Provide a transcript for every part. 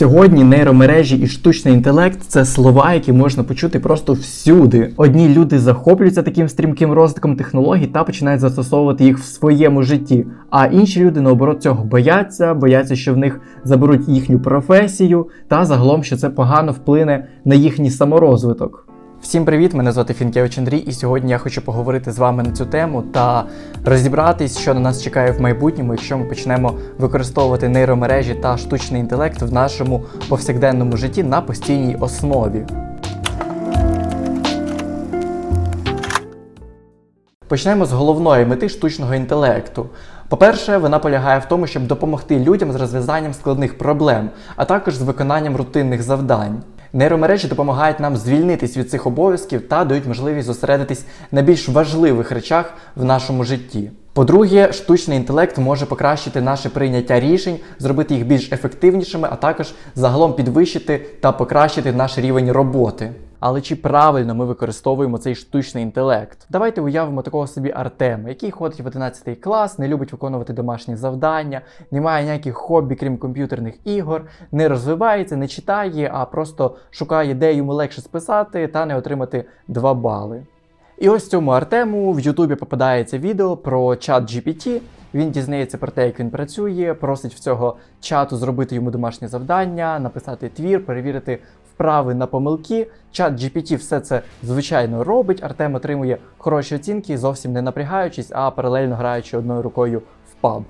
Сьогодні нейромережі і штучний інтелект це слова, які можна почути просто всюди. Одні люди захоплюються таким стрімким розвитком технологій та починають застосовувати їх в своєму житті. А інші люди наоборот цього бояться, бояться, що в них заберуть їхню професію, та загалом, що це погано вплине на їхній саморозвиток. Всім привіт! Мене звати Фінкевич Андрій, і сьогодні я хочу поговорити з вами на цю тему та розібратись, що на нас чекає в майбутньому, якщо ми почнемо використовувати нейромережі та штучний інтелект в нашому повсякденному житті на постійній основі. Почнемо з головної мети штучного інтелекту. По-перше, вона полягає в тому, щоб допомогти людям з розв'язанням складних проблем, а також з виконанням рутинних завдань. Нейромережі допомагають нам звільнитись від цих обов'язків та дають можливість зосередитись на більш важливих речах в нашому житті. По-друге, штучний інтелект може покращити наше прийняття рішень, зробити їх більш ефективнішими, а також загалом підвищити та покращити наш рівень роботи. Але чи правильно ми використовуємо цей штучний інтелект? Давайте уявимо такого собі Артема, який ходить в 11 клас, не любить виконувати домашні завдання, не має ніяких хобі, крім комп'ютерних ігор, не розвивається, не читає, а просто шукає, де йому легше списати та не отримати 2 бали. І ось цьому Артему в Ютубі попадається відео про чат GPT. Він дізнається про те, як він працює, просить в цього чату зробити йому домашнє завдання, написати твір, перевірити вправи на помилки. Чат GPT все це звичайно робить. Артем отримує хороші оцінки, зовсім не напрягаючись, а паралельно граючи одною рукою в PUBG.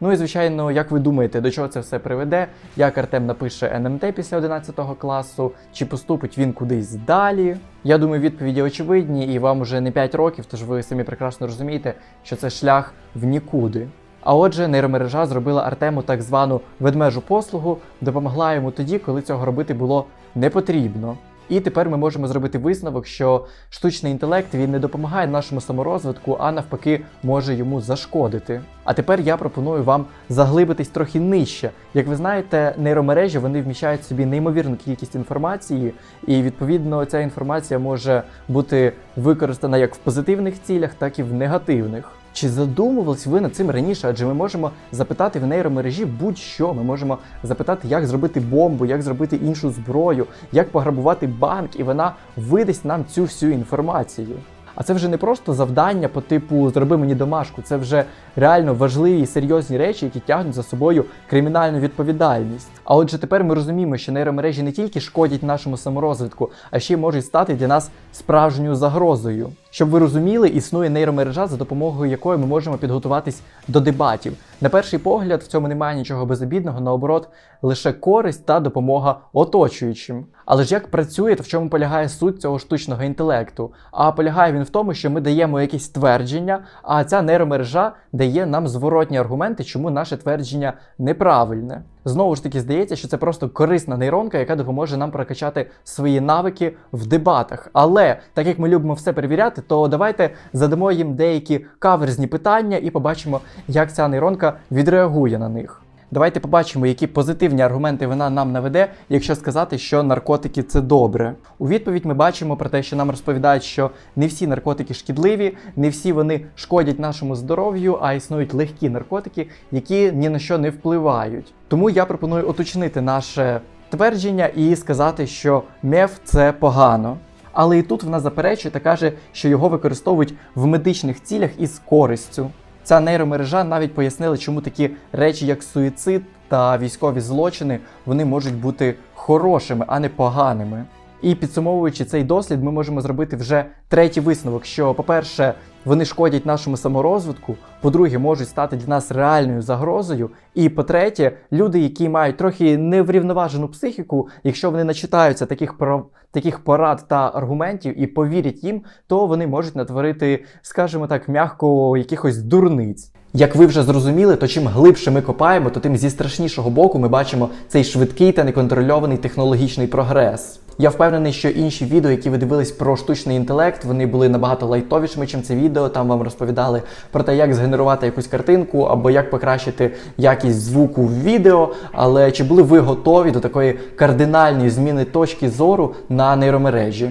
Ну і звичайно, як ви думаєте, до чого це все приведе? Як Артем напише НМТ після 11 класу, чи поступить він кудись далі? Я думаю, відповіді очевидні, і вам уже не 5 років, тож ви самі прекрасно розумієте, що це шлях в нікуди. А отже, нейромережа зробила Артему так звану ведмежу послугу, допомогла йому тоді, коли цього робити було не потрібно. І тепер ми можемо зробити висновок, що штучний інтелект він не допомагає нашому саморозвитку, а навпаки, може йому зашкодити. А тепер я пропоную вам заглибитись трохи нижче. Як ви знаєте, нейромережі вони вміщають в собі неймовірну кількість інформації, і відповідно ця інформація може бути використана як в позитивних цілях, так і в негативних. Чи задумувались ви над цим раніше? Адже ми можемо запитати в нейромережі будь-що. Ми можемо запитати, як зробити бомбу, як зробити іншу зброю, як пограбувати банк, і вона видасть нам цю всю інформацію. А це вже не просто завдання по типу зроби мені домашку, це вже реально важливі і серйозні речі, які тягнуть за собою кримінальну відповідальність. А отже, тепер ми розуміємо, що нейромережі не тільки шкодять нашому саморозвитку, а ще й можуть стати для нас справжньою загрозою. Щоб ви розуміли, існує нейромережа, за допомогою якої ми можемо підготуватись до дебатів. На перший погляд, в цьому немає нічого безобідного, наоборот, лише користь та допомога оточуючим. Але ж як працює, та в чому полягає суть цього штучного інтелекту? А полягає він в тому, що ми даємо якісь твердження, а ця нейромережа дає нам зворотні аргументи, чому наше твердження неправильне. Знову ж таки, здається, що це просто корисна нейронка, яка допоможе нам прокачати свої навики в дебатах. Але так як ми любимо все перевіряти, то давайте задамо їм деякі каверзні питання і побачимо, як ця нейронка відреагує на них. Давайте побачимо, які позитивні аргументи вона нам наведе, якщо сказати, що наркотики це добре. У відповідь ми бачимо про те, що нам розповідають, що не всі наркотики шкідливі, не всі вони шкодять нашому здоров'ю, а існують легкі наркотики, які ні на що не впливають. Тому я пропоную уточнити наше твердження і сказати, що меф це погано. Але і тут вона заперечує та каже, що його використовують в медичних цілях із користю. Ця нейромережа навіть пояснила, чому такі речі, як суїцид та військові злочини, вони можуть бути хорошими, а не поганими. І підсумовуючи цей дослід, ми можемо зробити вже третій висновок: що, по-перше, вони шкодять нашому саморозвитку, по-друге, можуть стати для нас реальною загрозою. І по-третє, люди, які мають трохи неврівноважену психіку, якщо вони начитаються таких про таких порад та аргументів і повірять їм, то вони можуть натворити, скажімо так, м'яко якихось дурниць. Як ви вже зрозуміли, то чим глибше ми копаємо, то тим зі страшнішого боку ми бачимо цей швидкий та неконтрольований технологічний прогрес. Я впевнений, що інші відео, які ви дивились про штучний інтелект, вони були набагато лайтовішими, чим це відео. Там вам розповідали про те, як згенерувати якусь картинку або як покращити якість звуку в відео. Але чи були ви готові до такої кардинальної зміни точки зору на нейромережі?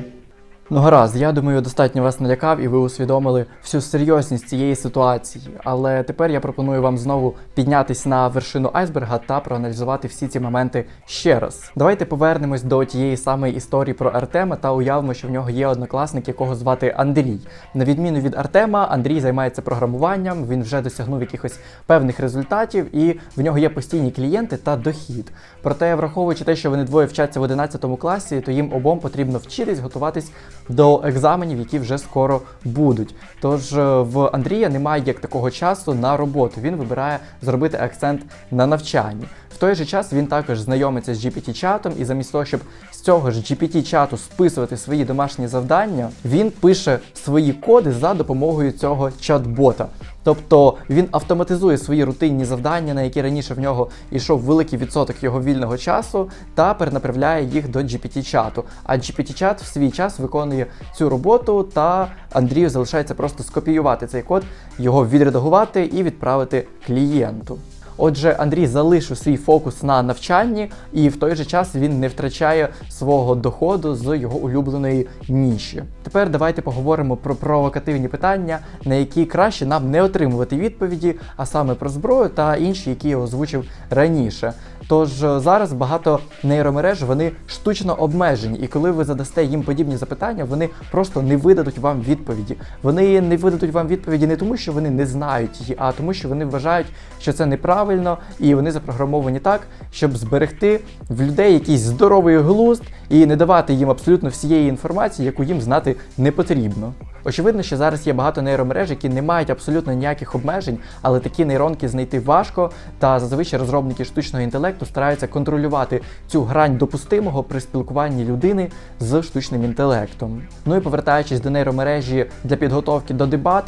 Ну гаразд, я думаю, достатньо вас налякав і ви усвідомили всю серйозність цієї ситуації. Але тепер я пропоную вам знову піднятись на вершину айсберга та проаналізувати всі ці моменти ще раз. Давайте повернемось до тієї самої історії про Артема та уявимо, що в нього є однокласник, якого звати Андрій. На відміну від Артема, Андрій займається програмуванням, він вже досягнув якихось певних результатів, і в нього є постійні клієнти та дохід. Проте, враховуючи те, що вони двоє вчаться в 11 класі, то їм обом потрібно вчитись, готуватись до екзаменів, які вже скоро будуть. Тож е, в Андрія немає як такого часу на роботу. Він вибирає зробити акцент на навчанні. В той же час він також знайомиться з GPT-чатом, і замість того, щоб з цього ж GPT-чату списувати свої домашні завдання, він пише свої коди за допомогою цього чат-бота. Тобто він автоматизує свої рутинні завдання, на які раніше в нього йшов великий відсоток його вільного часу, та перенаправляє їх до GPT-чату. А GPT-чат в свій час виконує цю роботу, та Андрію залишається просто скопіювати цей код, його відредагувати і відправити клієнту. Отже, Андрій залишив свій фокус на навчанні, і в той же час він не втрачає свого доходу з його улюбленої ніші. Тепер давайте поговоримо про провокативні питання, на які краще нам не отримувати відповіді, а саме про зброю та інші, які я озвучив раніше. Тож е, зараз багато нейромереж вони штучно обмежені, і коли ви задасте їм подібні запитання, вони просто не видадуть вам відповіді. Вони не видадуть вам відповіді не тому, що вони не знають її, а тому, що вони вважають, що це неправильно, і вони запрограмовані так, щоб зберегти в людей якийсь здоровий глузд і не давати їм абсолютно всієї інформації, яку їм знати не потрібно. Очевидно, що зараз є багато нейромереж, які не мають абсолютно ніяких обмежень, але такі нейронки знайти важко, та зазвичай розробники штучного інтелекту стараються контролювати цю грань допустимого при спілкуванні людини з штучним інтелектом. Ну і повертаючись до нейромережі для підготовки до дебат,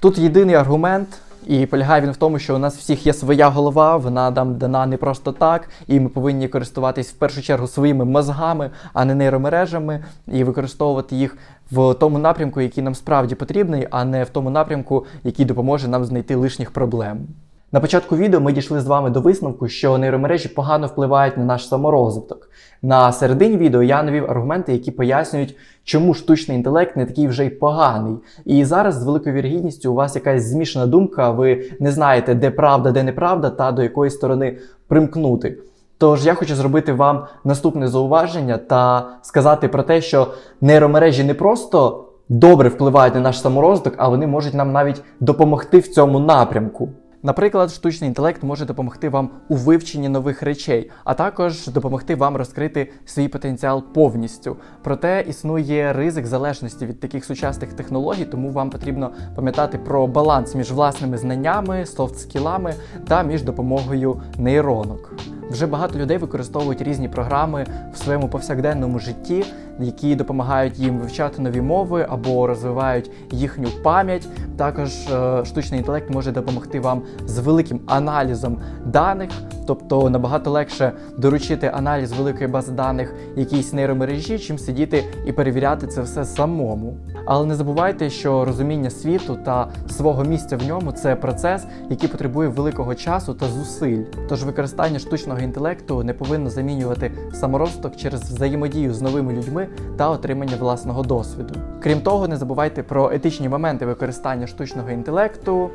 тут єдиний аргумент. І полягає він в тому, що у нас всіх є своя голова, вона нам дана не просто так, і ми повинні користуватись в першу чергу своїми мозгами, а не нейромережами, і використовувати їх в тому напрямку, який нам справді потрібний, а не в тому напрямку, який допоможе нам знайти лишніх проблем. На початку відео ми дійшли з вами до висновку, що нейромережі погано впливають на наш саморозвиток. На середині відео я навів аргументи, які пояснюють, чому штучний інтелект не такий вже й поганий. І зараз з великою вірогідністю у вас якась змішана думка, ви не знаєте, де правда, де неправда, та до якої сторони примкнути. Тож я хочу зробити вам наступне зауваження та сказати про те, що нейромережі не просто добре впливають на наш саморозвиток, а вони можуть нам навіть допомогти в цьому напрямку. Наприклад, штучний інтелект може допомогти вам у вивченні нових речей, а також допомогти вам розкрити свій потенціал повністю. Проте існує ризик залежності від таких сучасних технологій, тому вам потрібно пам'ятати про баланс між власними знаннями, софт-скілами та між допомогою нейронок. Вже багато людей використовують різні програми в своєму повсякденному житті, які допомагають їм вивчати нові мови або розвивають їхню пам'ять. Також е, штучний інтелект може допомогти вам з великим аналізом даних, тобто набагато легше доручити аналіз великої бази даних якійсь нейромережі, чим сидіти і перевіряти це все самому. Але не забувайте, що розуміння світу та свого місця в ньому це процес, який потребує великого часу та зусиль. Тож використання штучного інтелекту не повинно замінювати саморозвиток через взаємодію з новими людьми та отримання власного досвіду. Крім того, не забувайте про етичні моменти використання штучного інтелекту.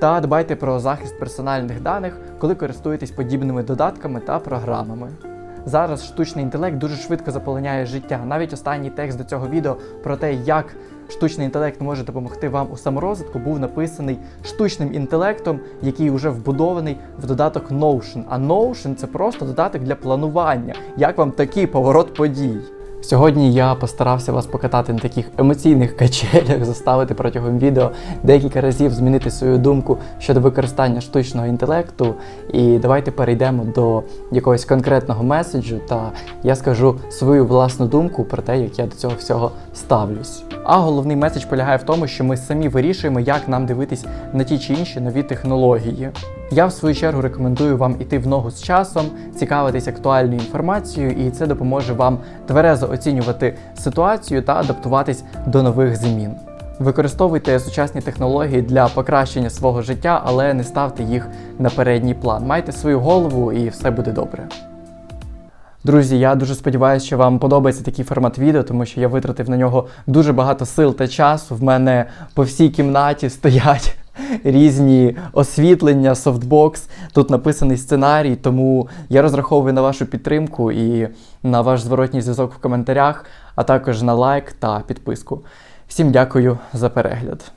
Та дбайте про захист персональних даних, коли користуєтесь подібними додатками та програмами. Зараз штучний інтелект дуже швидко заполоняє життя. Навіть останній текст до цього відео про те, як штучний інтелект може допомогти вам у саморозвитку, був написаний штучним інтелектом, який вже вбудований в додаток Notion. А Notion – це просто додаток для планування. Як вам такий поворот подій? Сьогодні я постарався вас покатати на таких емоційних качелях, заставити протягом відео декілька разів змінити свою думку щодо використання штучного інтелекту. І давайте перейдемо до якогось конкретного меседжу, та я скажу свою власну думку про те, як я до цього всього ставлюсь. А головний меседж полягає в тому, що ми самі вирішуємо, як нам дивитись на ті чи інші нові технології. Я в свою чергу рекомендую вам іти в ногу з часом, цікавитись актуальною інформацією, і це допоможе вам тверезо оцінювати ситуацію та адаптуватись до нових змін. Використовуйте сучасні технології для покращення свого життя, але не ставте їх на передній план. Майте свою голову і все буде добре. Друзі, я дуже сподіваюся, що вам подобається такий формат відео, тому що я витратив на нього дуже багато сил та часу. В мене по всій кімнаті стоять різні освітлення, софтбокс. Тут написаний сценарій, тому я розраховую на вашу підтримку і на ваш зворотній зв'язок в коментарях, а також на лайк та підписку. Всім дякую за перегляд.